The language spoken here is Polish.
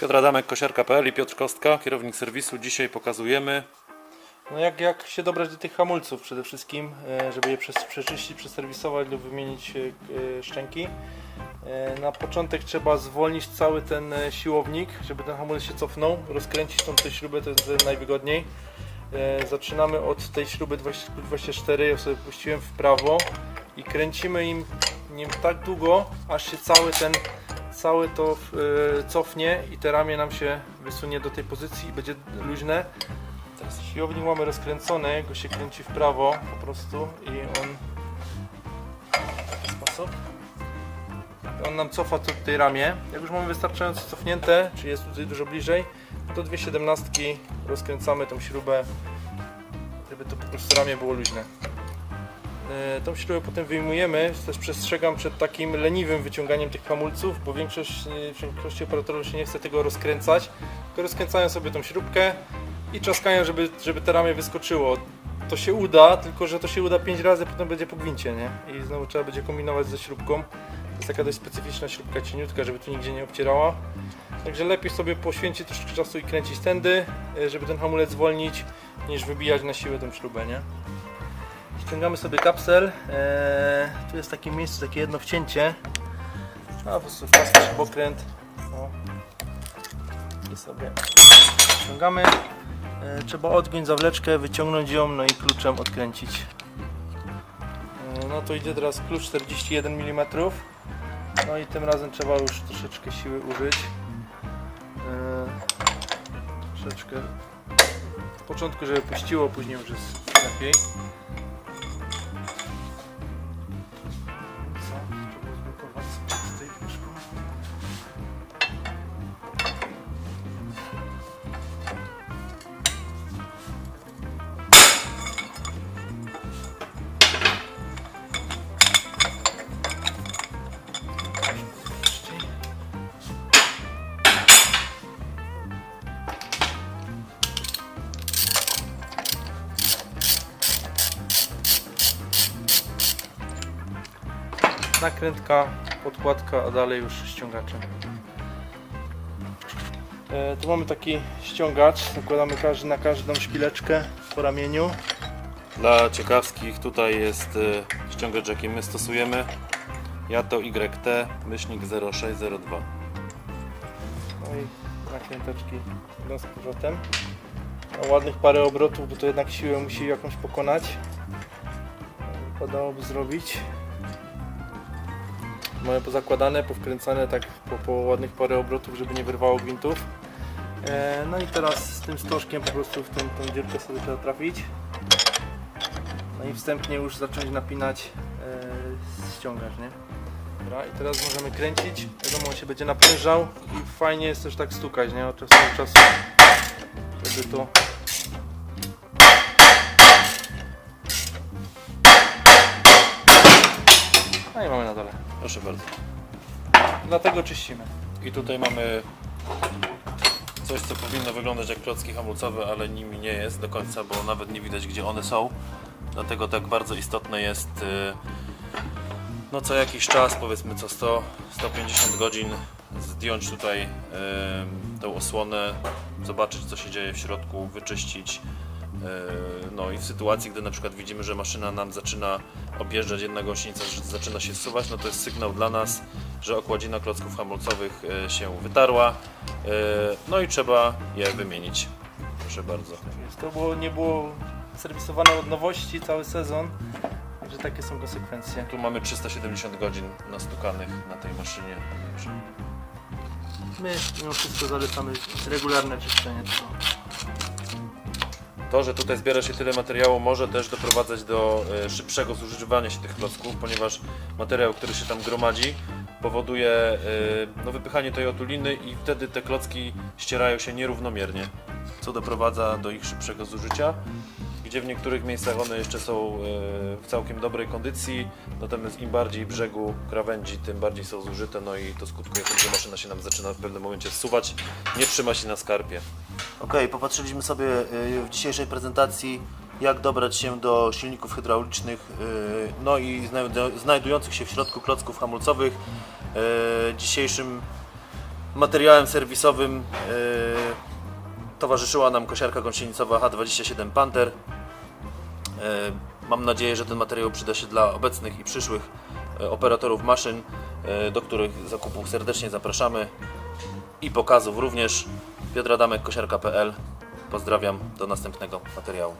Piotr Adamek, kosiarka.pl i Piotr Kostka, kierownik serwisu. Dzisiaj pokazujemy No jak, jak się dobrać do tych hamulców przede wszystkim, e, żeby je przeczyścić, przeserwisować lub wymienić e, szczęki. E, Na początek trzeba zwolnić cały ten siłownik, żeby ten hamulec się cofnął, rozkręcić tą tę śrubę, to jest najwygodniej. Zaczynamy od tej śruby 20 24, ja sobie puściłem w prawo i kręcimy im nim tak długo, aż się cały ten całe to e, cofnie i te ramię nam się wysunie do tej pozycji i będzie luźne. Teraz siłownik mamy rozkręcony, go się kręci w prawo po prostu i on w ten sposób. On nam cofa tu tej ramię. Jak już mamy wystarczająco cofnięte, czy jest tutaj dużo bliżej, to dwie siedemnastki rozkręcamy tą śrubę, żeby to po prostu ramię było luźne. E, Tą śrubę potem wyjmujemy. Też przestrzegam przed takim leniwym wyciąganiem tych hamulców, bo większość, e, operatorów się nie chce tego rozkręcać. Tylko rozkręcają sobie tą śrubkę i trzaskają, żeby, żeby te ramię wyskoczyło. To się uda, tylko że to się uda 5 razy, potem będzie po gwincie, nie? I znowu trzeba będzie kombinować ze śrubką. To jest taka dość specyficzna śrubka cieniutka, żeby tu nigdzie nie obcierała. Także lepiej sobie poświęcić troszeczkę czasu i kręcić tędy, e, żeby ten hamulec zwolnić, niż wybijać na siłę tą śrubę, nie? Ściągamy sobie kapsel. Eee, tu jest takie miejsce, takie jedno wcięcie. A po prostu wpaska śrubokręt. O. I sobie ściągamy. E, trzeba odgiąć zawleczkę, wyciągnąć ją, no i kluczem odkręcić. E, no to idzie teraz klucz 41 mm. No i tym razem trzeba już troszeczkę siły użyć. E, troszeczkę w początku, żeby puściło, później już jest lepiej. Nakrętka, podkładka, a dalej już ściągaczem. E, tu mamy taki ściągacz, zakładamy każdy, na każdą szpileczkę po ramieniu. dla ciekawskich. Tutaj jest y, ściągacz, jaki my stosujemy. Ja to YT myślnik 0602. No i nakręteczki idą z powrotem. No, ładnych parę obrotów, bo to jednak siłę musi jakąś pokonać. Wypadałoby zrobić. Mamy pozakładane, powkręcane tak po, po ładnych parę obrotów, żeby nie wyrwało gwintów. E, no i teraz z tym stożkiem po prostu w tą, tą dziurkę sobie trzeba trafić. No i wstępnie już zacząć napinać e, ściągacz, nie? Dobra, i teraz możemy kręcić. Wiadomo, on się będzie naprężał i fajnie jest też tak stukać, nie? Od czasu do czasu, żeby to... No i mamy na dole. Proszę bardzo. Dlatego czyścimy. I tutaj mamy coś, co powinno wyglądać jak klocki hamulcowe, ale nimi nie jest do końca, bo nawet nie widać, gdzie one są. Dlatego tak bardzo istotne jest y, no co jakiś czas, powiedzmy co 100, 150 godzin zdjąć tutaj y, tą osłonę, zobaczyć co się dzieje w środku, wyczyścić. Y, No i w sytuacji, gdy na przykład widzimy, że maszyna nam zaczyna objeżdżać jedna gąsienica, że zaczyna się zsuwać, no to jest sygnał dla nas, że okładzina klocków hamulcowych y, się wytarła. Y, No i trzeba je wymienić. Proszę bardzo. To było, nie było serwisowane od nowości cały sezon, także takie są konsekwencje. Tu mamy 370 godzin nastukanych na tej maszynie. My mimo wszystko zalecamy regularne czyszczenie tego. To, że tutaj zbiera się tyle materiału może też doprowadzać do e, szybszego zużywania się tych klocków, ponieważ materiał, który się tam gromadzi powoduje e, no, wypychanie tej otuliny i wtedy te klocki ścierają się nierównomiernie, co doprowadza do ich szybszego zużycia. Gdzie w niektórych miejscach one jeszcze są e, w całkiem dobrej kondycji, natomiast im bardziej brzegu krawędzi, tym bardziej są zużyte, no i to skutkuje tym, że maszyna się nam zaczyna w pewnym momencie zsuwać, nie trzyma się na skarpie. Ok, popatrzyliśmy sobie y, w dzisiejszej prezentacji jak dobrać się do silników hydraulicznych, y, no i znajdu- znajdujących się w środku klocków hamulcowych. Y, Dzisiejszym materiałem serwisowym towarzyszyła nam kosiarka gąsienicowa H27 Panther. Mam nadzieję, że ten materiał przyda się dla obecnych i przyszłych operatorów maszyn, do których zakupów serdecznie zapraszamy i pokazów również. Piotr Adamek, kosiarka.pl. Pozdrawiam, do następnego materiału.